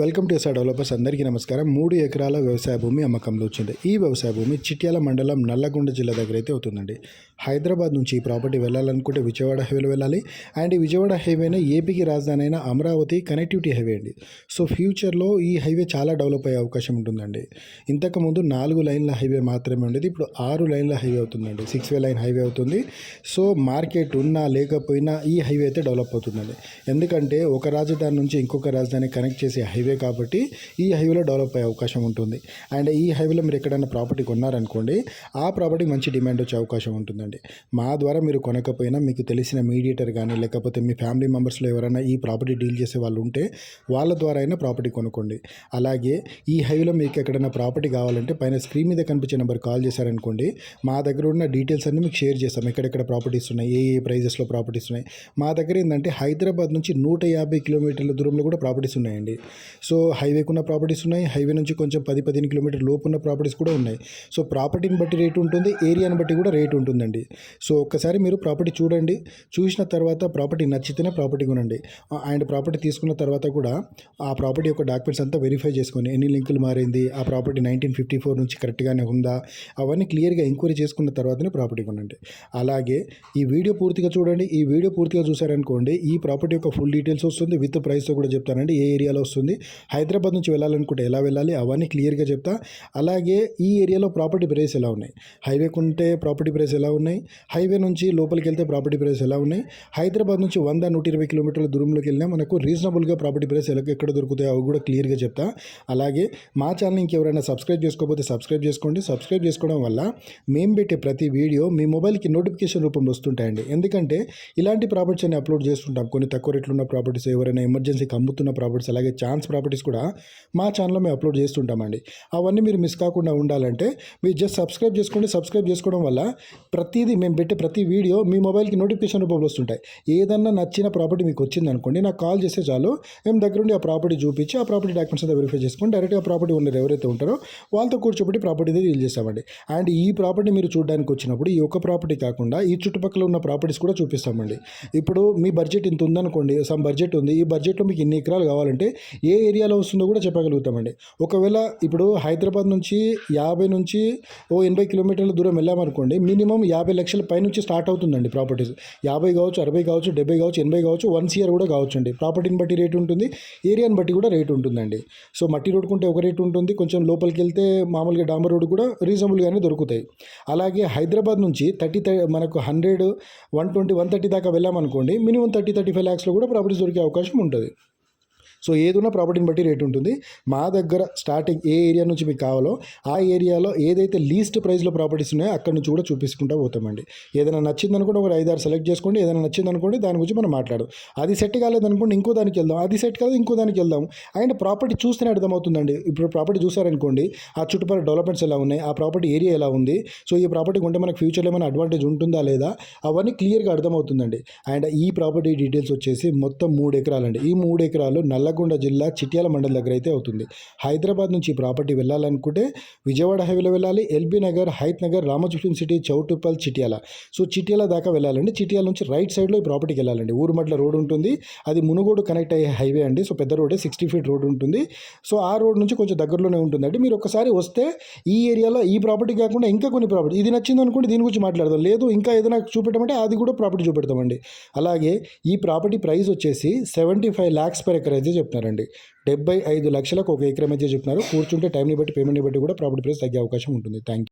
Welcome to SR developers. అందరికీ నమస్కారం. మూడు ఎకరాల వ్యవసాయ భూమి అమ్మకంలో వచ్చింది. ఈ వ్యవసాయ భూమి చిట్యాల మండలం నల్లగొండ జిల్లా దగ్గర అయితే అవుతుందండి. హైదరాబాద్ నుంచి ఈ ప్రాపర్టీ వెళ్ళాలనుకుంటే విజయవాడ హైవేలో వెళ్ళాలి. అండ్ ఈ విజయవాడ హైవేనే ఏపీకి రాజధాని అయిన అమరావతి కనెక్టివిటీ హైవే అండి. సో ఫ్యూచర్లో ఈ హైవే చాలా డెవలప్ అయ్యే అవకాశం ఉంటుందండి. ఇంతకుముందు నాలుగు లైన్ల హైవే మాత్రమే ఉండేది. ఇప్పుడు ఆరు లైన్ల హైవే అవుతుందండి. సిక్స్ వే లైన్ హైవే అవుతుంది. సో మార్కెట్ ఉన్నా లేకపోయినా ఈ హైవే అయితే డెవలప్ అవుతుందండి. ఎందుకంటే ఒక రాజధాని నుంచి ఇంకొక రాజధాని కనెక్ట్ చేసే హైవే కాబట్టి ఈ హైవేలో డెవలప్ అయ్యే అవకాశం ఉంటుంది. అండ్ ఈ హైవేలో మీరు ఎక్కడైనా ప్రాపర్టీ కొన్నారనుకోండి ఆ ప్రాపర్టీ మంచి డిమాండ్ వచ్చే అవకాశం ఉంటుందండి. మా ద్వారా మీరు కొనకపోయినా మీకు తెలిసిన మీడియేటర్ కానీ లేకపోతే మీ ఫ్యామిలీ మెంబర్స్లో ఎవరైనా ఈ ప్రాపర్టీ డీల్ చేసే వాళ్ళు ఉంటే వాళ్ళ ద్వారా అయినా ప్రాపర్టీ కొనుక్కోండి. అలాగే ఈ హైవేలో మీకు ఎక్కడైనా ప్రాపర్టీ కావాలంటే పైన స్క్రీన్ మీద కనిపించే నెంబర్ కాల్ చేశారనుకోండి మా దగ్గర ఉన్న డీటెయిల్స్ అన్ని మీకు షేర్ చేస్తాం. ఎక్కడెక్కడ ప్రాపర్టీస్ ఉన్నాయి ఏ ఏ ప్రైజెస్లో ప్రాపర్టీస్ ఉన్నాయి. మా దగ్గర ఏంటంటే హైదరాబాద్ నుంచి నూట యాభై కిలోమీటర్ల దూరంలో కూడా ప్రాపర్టీస్ ఉన్నాయండి. సో హైవేకు ఉన్న ప్రాపర్టీస్ ఉన్నాయి. హైవే నుంచి కొంచెం పది పదిహేను కిలోమీటర్ లోపు ఉన్న ప్రాపర్టీస్ కూడా ఉన్నాయి. సో ప్రాపర్టీని బట్టి రేటు ఉంటుంది. ఏరియాని బట్టి కూడా రేటు ఉంటుందండి. సో ఒక్కసారి మీరు ప్రాపర్టీ చూడండి. చూసిన తర్వాత ప్రాపర్టీ నచ్చితేనే ప్రాపర్టీ కొనండి. అండ్ ప్రాపర్టీ తీసుకున్న తర్వాత కూడా ఆ ప్రాపర్టీ యొక్క డాక్యుమెంట్స్ అంతా వెరిఫై చేసుకొని ఎన్ని లింకులు మారింది? ఆ ప్రాపర్టీ నైన్టీన్ ఫిఫ్టీ ఫోర్ నుంచి కరెక్ట్గానే ఉందా? అవన్నీ క్లియర్గా ఎంక్వైరీ చేసుకున్న తర్వాతనే ప్రాపర్టీ కొనండి. అలాగే ఈ వీడియో పూర్తిగా చూడండి. ఈ వీడియో పూర్తిగా చూసారనుకోండి ఈ ప్రాపర్టీ యొక్క ఫుల్ డీటెయిల్స్ వస్తుంది. విత్ ప్రైస్తో కూడా చెప్తానండి. ఏ ఏరియాలో వస్తుంది? హైదరాబాద్ నుంచి వెళ్ళాలనుకుంటే ఎలా వెళ్ళాలి? అవన్నీ క్లియర్గా చెప్తా. అలాగే ఈ ఏరియాలో ప్రాపర్టీ ప్రైస్ ఎలా ఉన్నాయి? హైవేకి ఉంటే ప్రాపర్టీ ప్రైస్ ఎలా ఉన్నాయి? హైవే నుంచి లోపలికి వెళ్తే ప్రాపర్టీ ప్రైస్ ఎలా ఉన్నాయి? హైదరాబాద్ నుంచి వంద నూట ఇరవై కిలోమీటర్ల దూరంలోకి వెళ్ళినా మనకు రీజనబుల్గా ప్రాపర్టీ ప్రైస్ ఎలా ఎక్కడ దొరుకుతాయి అవి కూడా క్లియర్గా చెప్తా. అలాగే మా ఛానల్ ఇంకెవరైనా సబ్స్క్రైబ్ చేసుకోకపోతే సబ్స్క్రైబ్ చేసుకోండి. సబ్స్క్రైబ్ చేసుకోవడం వల్ల మేము పెట్టే ప్రతి వీడియో మీ మొబైల్కి నోటిఫికేషన్ రూపంలో వస్తుంటాయండి. ఎందుకంటే ఇలాంటి ప్రాపర్టీస్ అన్ని అప్లోడ్ చేస్తుంటాం. కొన్ని తక్కువ రేట్లు ఉన్న ప్రాపర్టీస్ ఎవరైనా ఎమర్జెన్సీకి అమ్ముతున్న ప్రాపర్టీస్ అలాగే ఛాన్స్ ప్రాపర్టీస్ కూడా మా ఛానల్లో మేము అప్లోడ్ చేస్తుంటామండి. అవన్నీ మీరు మిస్ కాకుండా ఉండాలంటే మీరు జస్ట్ సబ్స్క్రైబ్ చేసుకోండి. సబ్స్క్రైబ్ చేసుకోవడం వల్ల ప్రతిదీ మేము పెట్టే ప్రతి వీడియో మీ మొబైల్కి నోటిఫికేషన్ రూపంలో వస్తుంటాయి. ఏదన్నా నచ్చిన ప్రాపర్టీ మీకు వచ్చింది అనుకోండి నాకు కాల్ చేస్తే చాలు. మేము దగ్గరుండి ఆ ప్రాపర్టీ చూపించి ఆ ప్రాపర్టీ డాక్యుమెంట్స్ అంతా వెరిఫై చేసుకొని డైరెక్ట్గా ప్రాపర్టీ ఓనర్ ఎవరైతే ఉంటారో వాళ్ళతో కూర్చోబెట్టి ప్రాపర్టీ డీల్ చేస్తామండి. అండ్ ఈ ప్రాపర్టీ మీరు చూడడానికి వచ్చినప్పుడు ఈ ఒక్క ప్రాపర్టీ కాకుండా ఈ చుట్టుపక్కల ఉన్న ప్రాపర్టీస్ కూడా చూపిస్తామండి. ఇప్పుడు మీ బడ్జెట్ ఇంత ఉందనుకోండి సమ్ బడ్జెట్ ఉంది. ఈ బడ్జెట్లో మీకు ఇన్ని ఎకరాలు కావాలంటే ఏ ఏరియాలో వస్తుందో కూడా చెప్పగలుగుతామండి. ఒకవేళ ఇప్పుడు హైదరాబాద్ నుంచి యాభై నుంచి ఓ ఎనభై కిలోమీటర్ల దూరం వెళ్ళామనుకోండి మినిమం యాభై లక్షల పై నుంచి స్టార్ట్ అవుతుందండి ప్రాపర్టీస్. యాభై కావచ్చు అరవై కావచ్చు డెబ్బై కావచ్చు ఎనభై కావచ్చు వన్ ఇయర్ కూడా కావచ్చు అండి ప్రాపర్టీని బట్టి రేట్ ఉంటుంది ఏరియాని బట్టి కూడా రేట్ ఉంటుందండి. సో మట్టి రోడ్ కొంటే ఒక రేట్ ఉంటుంది కొంచెం లోపలికి వెళ్తే మామూలుగా డాంబర్ రోడ్ కూడా రీజనబుల్గానే దొరుకుతాయి. అలాగే హైదరాబాద్ నుంచి థర్టీ మనకు hundred one twenty one thirty దాకా వెళ్ళామనుకోండి మినిమం థర్టీ థర్టీ ఫైవ్ ల్యాక్స్లో కూడా ప్రాపర్టీస్ దొరికే అవకాశం ఉంటుంది. సో ఏదున్నా ప్రాపర్టీని బట్టి రేట్ ఉంటుంది. మా దగ్గర స్టార్టింగ్ ఏ ఏరియా నుంచి మీకు కావాలో ఆ ఏరియాలో ఏదైతే లీస్ట్ ప్రైస్లో ప్రాపర్టీస్ ఉన్నాయో అక్కడ నుంచి కూడా చూపించుకుంటూ పోతామండి. ఏదైనా నచ్చిందనుకోండి ఒక ఐదారు సెలెక్ట్ చేసుకోండి. ఏదైనా నచ్చిందనుకోండి దాని గురించి మనం మాట్లాడదాం. అది సెట్ కాలేదనుకోండి ఇంకో దానికి వెళ్దాం. అది సెట్ కాదు ఇంకో దానికి వెళ్దాం. అండ్ ప్రాపర్టీ చూస్తేనే అర్థమవుతుందండి. ఇప్పుడు ప్రాపర్టీ చూసారనుకోండి ఆ చుట్టుపక్కల డెవలప్మెంట్స్ ఎలా ఉన్నాయి ఆ ప్రాపర్టీ ఏరియా ఎలా ఉంది సో ఈ ప్రాపర్టీ కొంటే మనకు ఫ్యూచర్లో ఏమైనా అడ్వాంటేజ్ ఉంటుందా లేదా అవన్నీ క్లియర్గా అర్థమవుతుందండి. అండ్ ఈ ప్రాపర్టీ డీటెయిల్స్ వచ్చేసి మొత్తం మూడు ఎకరాలండి. ఈ మూడు ఎకరాలు నల్ల నల్లగొండ జిల్లా చిట్యాల మండలం దగ్గర అయితే అవుతుంది. హైదరాబాద్ నుంచి ప్రాపర్టీ వెళ్ళాలనుకుంటే విజయవాడ హైవేలో వెళ్ళాలి LB Nagar Hayath Nagar Ramoji city Choutuppal Chityal. So Chityal దాకా వెళ్ళాలండి. చిట్యాల నుంచి రైట్ సైడ్లో ఈ ప్రాపర్టీకి వెళ్ళాలండి. ఊరుమట్ల రోడ్ ఉంటుంది. అది మునుగోడు కనెక్ట్ అయ్యే హైవే అండి. సో పెద్ద రోడే సిక్స్టీ ఫీట్ రోడ్ ఉంటుంది. సో ఆ రోడ్ నుంచి కొంచెం దగ్గరలోనే ఉంటుందండి. మీరు ఒకసారి వస్తే ఈ ఏరియాలో ఈ ప్రాపర్టీ కాకుండా ఇంకా కొన్ని ప్రాపర్టీ ఇది నచ్చింది అనుకోండి దీని గురించి మాట్లాడదాం. లేదు ఇంకా ఏదైనా చూపెట్టమంటే అది కూడా ప్రాపర్టీ చూపెడతామండి. అలాగే ఈ ప్రాపర్టీ ప్రైస్ వచ్చేసి seventy five lakhs per acre అయితే చెప్తున్నారండి. డెబ్బై ఐదు లక్షలకు ఒక ఎకరం అయితే చెప్తున్నారు. కూర్చుంటే టైంని బట్టి పేమెంట్ని బట్టి కూడా ప్రాపర్టీ ప్రైస్ తగ్గే అవకాశం ఉంటుంది. Thank you